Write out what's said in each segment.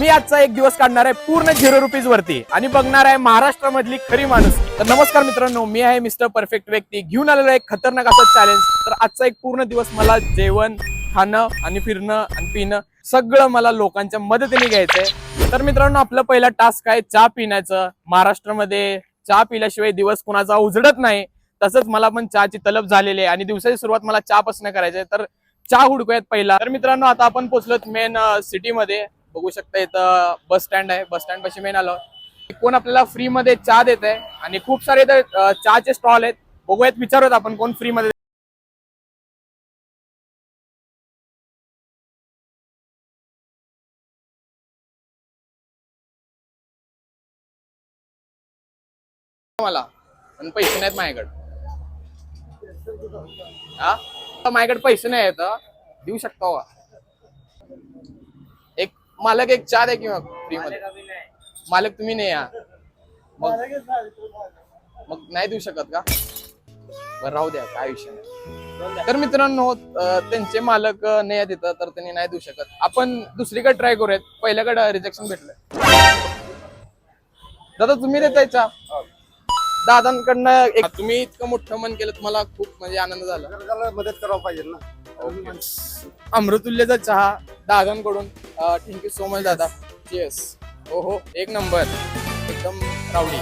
मी आजचा एक दिवस काढणार आहे पूर्ण झिरो रुपीज वरती. आणि बघणार आहे महाराष्ट्रामधली खरी माणूस. तर नमस्कार मित्रांनो मी आहे मिस्टर परफेक्ट व्यक्ती. घेऊन आलेलो एक खतरनाक असं चॅलेंज तर आजचा एक पूर्ण दिवस मला जेवण खाणं आणि फिरणं आणि पिणं सगळं मला लोकांच्या मदतीने घ्यायचंय. तर मित्रांनो आपलं पहिला टास्क आहे चहा पिण्याचं. महाराष्ट्रामध्ये चहा पिल्याशिवाय दिवस कुणाचा उजडत नाही. तसंच मला पण चहाची तलब झालेली आहे. आणि दिवसाची सुरुवात मला चहापासून करायची आहे तर चहा हुडकूयात पहिला. तर मित्रांनो आता आपण पोहोचलो मेन सिटीमध्ये बघू शकता इथं बस स्टँड आहे. बस स्टँड पाशी मेन आलो. कोण आपल्याला फ्री मध्ये चहा देत आहे आणि खूप सारे इथं चहाचे स्टॉल आहेत. बघूयात विचारूयात आपण कोण फ्री मध्ये मला पण पैसे नाहीत माझ्याकडे. हा? माझ्याकडे पैसे नाही आहेत देऊ शकता का मालक एक चहा द्या किंवा फ्री मध्ये. मालक तुम्ही नाही या. मग मग नाही देऊ शकत का? बरं राहू द्या काय विषय नाही. तर मित्रांनो त्यांचे मालक नाही इथं तर त्यांनी नाही देऊ शकत. आपण दुसरीकडे ट्राय करूयात. पहिल्याकडे रिजेक्शन भेटलं. दादा तुम्ही देताय चहा? दादांकडनं एक तुम्ही इतकं मोठं मन केलं तुम्हाला खूप म्हणजे आनंद झाला. मदत करावं पाहिजे ना. अमृतुल्यचा चहा. दादांकडून. थँक्यू सो मच दादा. येस हो हो एक नंबर. एकदम रावडी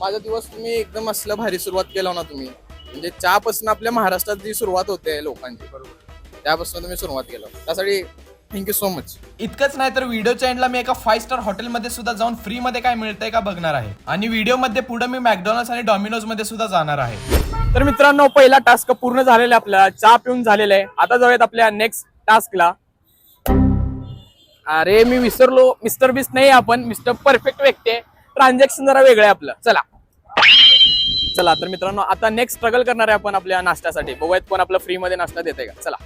माझा दिवस तुम्ही एकदम असलं भारी सुरुवात केला ना तुम्ही. म्हणजे चहापासून आपल्या महाराष्ट्रात जी सुरुवात होते लोकांची. बरोबर. त्यापासून तुम्ही सुरुवात केलं. त्यासाठी थँक्यू सो मच इतकंच नाही तर व्हिडिओच्या एंडला मी एका फाईव्ह स्टार हॉटेलमध्ये सुद्धा जाऊन फ्री मध्ये काय मिळतंय का बघणार आहे. आणि व्हिडिओमध्ये पुढे मी मॅकडॉनल्ड्स आणि डॉमिनोजमध्ये सुद्धा जाणार आहे. तर मित्रांनो पहिला टास्क पूर्ण झालेला आहे आपला. चहा पिऊन झालेला आहे. आता जाऊयात आपल्या नेक्स्ट टास्कला अरे मी विसरलो. मिस्टर बिस नाही आपण. मिस्टर परफेक्ट व्यक्ती आहे. ट्रान्झॅक्शन जरा वेगळं आहे आपलं. चला. चला तर मित्रांनो आता नेक्स्ट स्ट्रगल करणार आहे आपण आपल्या नाश्त्यासाठी. बघूयात कोण आपलं फ्री मध्ये नाश्ता देते का. चला.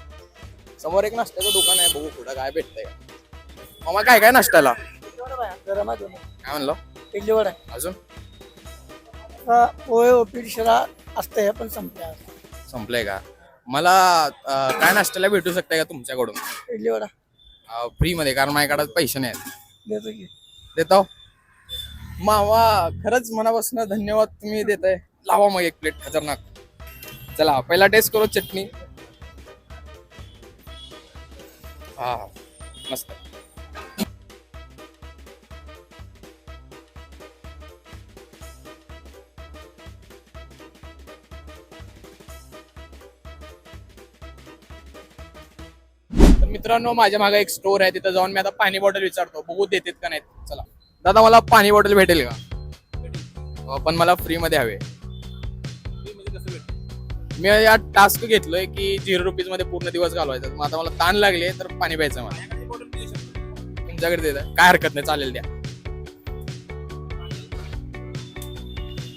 समोर एक नाश्त्याचं दुकान आहे बघू पुढं काय भेटतंय. का मामा काय काय नाश्त्याला? काय म्हणलं? इडली वडा. अजून? पोहे उपीट शिरा असते पण संपल्या संपलंय का? मला अं, काय नाश्त्याला भेटू शकताय का तुमच्याकडून? इडली वडा. फ्री मध्ये कारण माझ्याकडे पैसे नाहीत. देतो की. देतो? मावा खरंच मनापासून धन्यवाद तुम्ही देताय. लावा मग एक प्लेट खतरनाक. चला पहिला टेस्ट करू चटणी. हा मस्त तर मित्रांनो माझ्या मागे एक स्टोर आहे तिथं जाऊन मी आता पाणी बॉटल विचारतो. बघू देतात का नाही चला. दादा मला पाणी बॉटल भेटेल का? अं, पण मला फ्री मध्ये हवे. मी या टास्क घेतलोय की झिरो रुपीजमध्ये पूर्ण दिवस घालवायचा. मग आता मला ताण लागले तर पाणी प्यायचं मला. तुमच्याकडे देत. काय हरकत नाही चालेल द्या.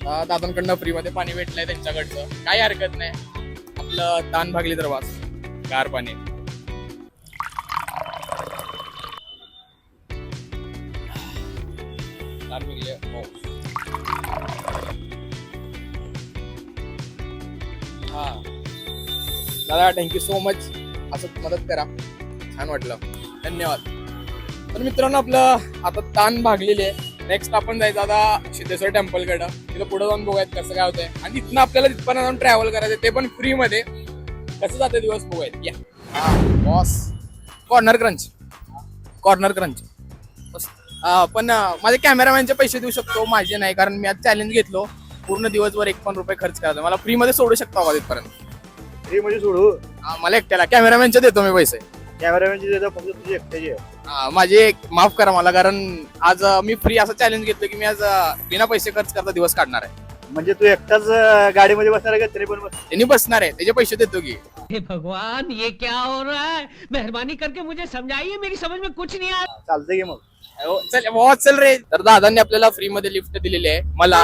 अं, दादांकडनं फ्री मध्ये पाणी भेटलंय त्यांच्याकडचं. काही हरकत नाही. आपलं ताण भागली तर वास. गार पाणी. ताण भागली हो. हा. दादा थँक्यू सो मच असं मदत करा. छान वाटलं. धन्यवाद. तर मित्रांनो आपलं आता ताण भागलेली आहे. नेक्स्ट आपण जायचं आता सिद्धेश्वर टेम्पलकडं तिथं पुढे जाऊन बघूयात कसं काय होतंय. आणि तिथनं आपल्याला तिथपर्यंत जाऊन ट्रॅव्हल करायचं ते पण फ्रीमध्ये कसं जाते दिवस बघूयात. या. हा boss corner crunch corner crunch बस पण माझ्या कॅमेरामॅनचे पैसे देऊ शकतो. माझे नाही कारण मी आज चॅलेंज घेतलो. पूर्ण दिवसभर एक पण रुपये खर्च करायचा. मला फ्री मध्ये सोडू शकता का तिथपर्यंत फ्री मध्ये सोडू? हा, मला एकट्याला. कॅमेरामॅनचे देतो मी पैसे. कॅमेरामॅनची देतो फक्त तुझी एकट्याची. आहे हा, माझे एक माफ करा मला कारण आज अं, मी फ्री असं चॅलेंज घेतलं की मी आज अं, बिना पैसे खर्च करता दिवस काढणार आहे. म्हणजे तू एकटाच अं, गाडीमध्ये बसणार आहे का? तरी पण बस. त्यांनी बसणार आहे. त्याचे पैसे देतो की. हे भगवान ये क्या हो रहा है? मेहरबानी करके मुझे समझाइए मेरी समझ में कुछ नहीं आ चालतंय की मग. हो, चल बहुत चल रे. तर दादांनी आपल्याला फ्री मध्ये लिफ्ट दिलेली आहे. मला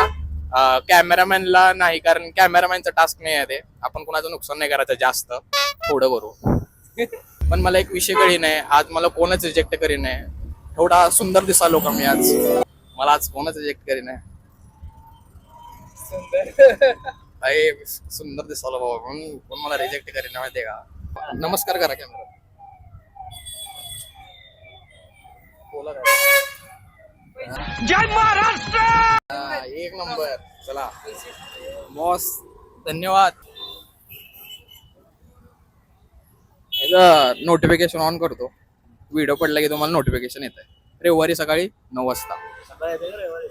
कॅमेरामॅनला नाही कारण कॅमेरामॅनचा टास्क नाही आहे ते. आपण कुणाचं नुकसान नाही करायचं जास्त. थोडं करू. पण मला एक विषय कळी नाही. आज मला कोणच रिजेक्ट करी नाही. थोडा सुंदर दिसालो का मी आज. मला आज कोणच रिजेक्ट करी नाही. अरे सुंदर दिसालो बाबा. म्हणून कोण मला रिजेक्ट करी नाही माहिती का? नमस्कार करा कॅमेरा बोला जय महाराष्ट्र! एक नंबर. चला. बॉस धन्यवाद. नोटिफिकेशन ऑन करतो. व्हिडिओ पडला की तुम्हाला नोटिफिकेशन येत आहे रविवारी सकाळी नऊ वाजता?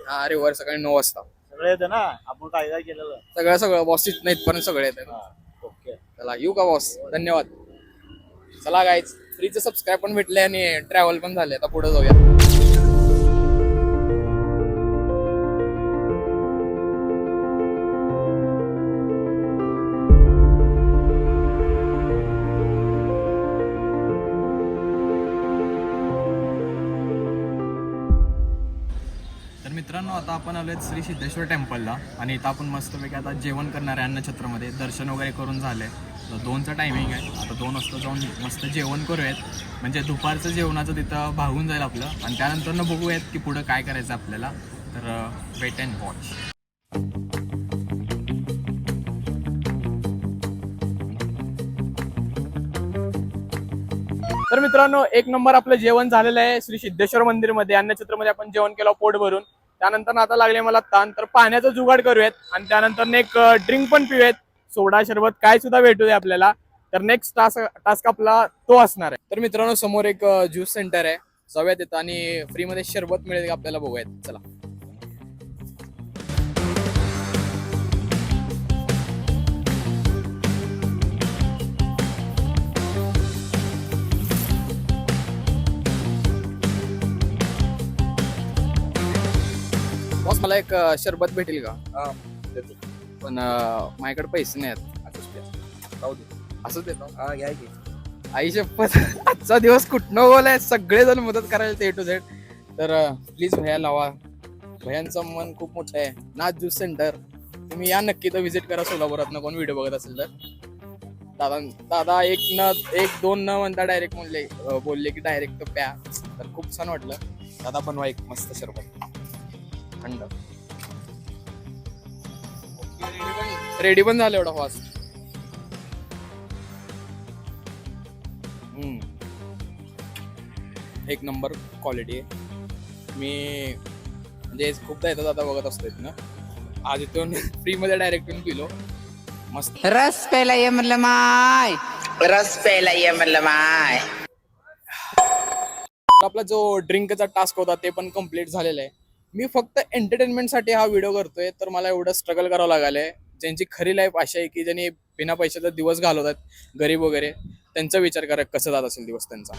हा रविवारी सकाळी नऊ वाजता. सगळं येतं ना? आपण काय काय केलेलं. सगळं सगळं. बॉस इथनं इथपर्यंत सगळं येतं हा ओके. चला येऊ का बॉस? धन्यवाद. चला गायच फ्रीचं सबस्क्राईब पण भेटले आणि ट्रॅव्हल पण झाले आता पुढे जाऊया. मित्रांनो आता आपण आलोय श्री सिद्धेश्वर टेम्पलला आणि इथं आपण मस्तपैकी आता जेवण करणार आहे अन्नछत्रमध्ये दर्शन वगैरे करून झालंय तर दोनचं टायमिंग आहे. आता दोन वाजता जाऊन मस्त जेवण करूयात. म्हणजे दुपारचं जेवणाचं तिथं भागून जाईल आपलं. आणि त्यानंतर न बघूयात की पुढं काय करायचं आपल्याला. तर वेट अँड वॉच तर मित्रांनो एक नंबर आपलं जेवण झालेलं आहे श्री सिद्धेश्वर मंदिरमध्ये. अन्नछत्रमध्ये आपण जेवण केलं पोट भरून त्यानंतर आता लागले मला ताण. तर पाण्याचा जुगाड करूयात आणि त्यानंतर एक ड्रिंक पण पिऊयात. सोडा सरबत काय सुद्धा भेटू दे आपल्याला. तर नेक्स्ट टास्क टास्क आपला तो असणार आहे. तर मित्रांनो समोर एक ज्यूस सेंटर आहे. जाऊयात येतं आणि फ्रीमध्ये शरबत मिळेल का आपल्याला बघूयात. चला. मला एक अं, शरबत भेटेल का? पण अं, माझ्याकडे पैसे नाही आहेत असंच देतो. हा घ्या की. आई शपथ. आजचा दिवस कुठनं बोलाय? सगळेजण मदत करायला ते टू झेड तर प्लीज भैया लावा. भयांचं मन खूप मोठं आहे. Nath juice centre. तुम्ही या नक्की तर व्हिजिट करा सोलापुरात कोण व्हिडिओ बघत असेल तर. दादा दादा एक न एक दोन न म्हणता डायरेक्ट म्हणले अं, बोलले की डायरेक्ट प्या. तर खूप छान वाटलं. दादा बनवा एक मस्त शरबत. थंड रेडी पण झालं एवढा फास्ट एक नंबर क्वालिटी आहे. मी म्हणजे खूपदा येतात आता बघत असतो इथनं. आज इथून फ्रीमध्ये डायरेक्ट येऊन पिलो मस्त. रस प्यायला ये म्हणलं माय. रस प्यायला ये म्हणलं माय. आपला जो ड्रिंकचा टास्क होता ते पण कंप्लीट झालेला आहे. मी फक्त एंटरटेनमेंटसाठी हा व्हिडिओ करतोय तर मला एवढं स्ट्रगल करावं लागलंय. ज्यांची खरी लाईफ अशी आहे की ज्यांनी बिना पैशाचा दिवस घालवतात गरीब वगैरे त्यांचा विचार करा कसं जात असेल दिवस त्यांचा.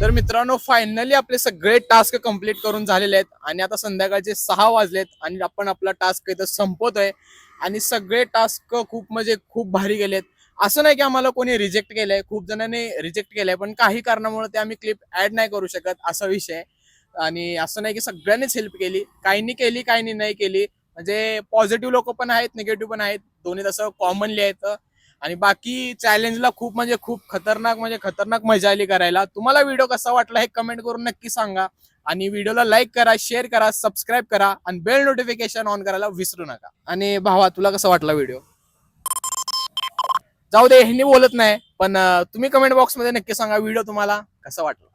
तर मित्रांनो फायनली आपले सगळे टास्क कंप्लीट करून झालेले आहेत आणि आता संध्याकाळचे सहा वाजलेत आणि आपण आपला टास्क इथं संपवतोय. आणि सगळे टास्क खूप म्हणजे खूप भारी गेलेत. असं नाही की आम्हाला कोणी रिजेक्ट केलंय खूप जणांनी रिजेक्ट केलंय पण काही कारणामुळे ते आम्ही क्लिप ऍड नाही करू शकत असा विषय आहे. आणि असं नाही की सगळ्यांनीच हेल्प केली. काहींनी केली काहींनी नाही केली. म्हणजे पॉझिटिव्ह लोक पण आहेत निगेटिव्ह पण आहेत. दोन्ही तसं कॉमनली आहेत. आणि बाकी चॅलेंजला खूप म्हणजे खूप खतरनाक म्हणजे खतरनाक मजा आली करायला. तुम्हाला व्हिडिओ कसा वाटला हे कमेंट करून नक्की सांगा. आणि व्हिडिओला लाईक करा शेअर करा सबस्क्राईब करा आणि बेल नोटिफिकेशन ऑन करायला विसरू नका. आणि भावा तुला कसा वाटला व्हिडिओ जाऊ दे ह्यांनी बोलत नाही. पण तुम्ही कमेंट बॉक्समध्ये नक्की सांगा व्हिडिओ तुम्हाला कसा वाटला.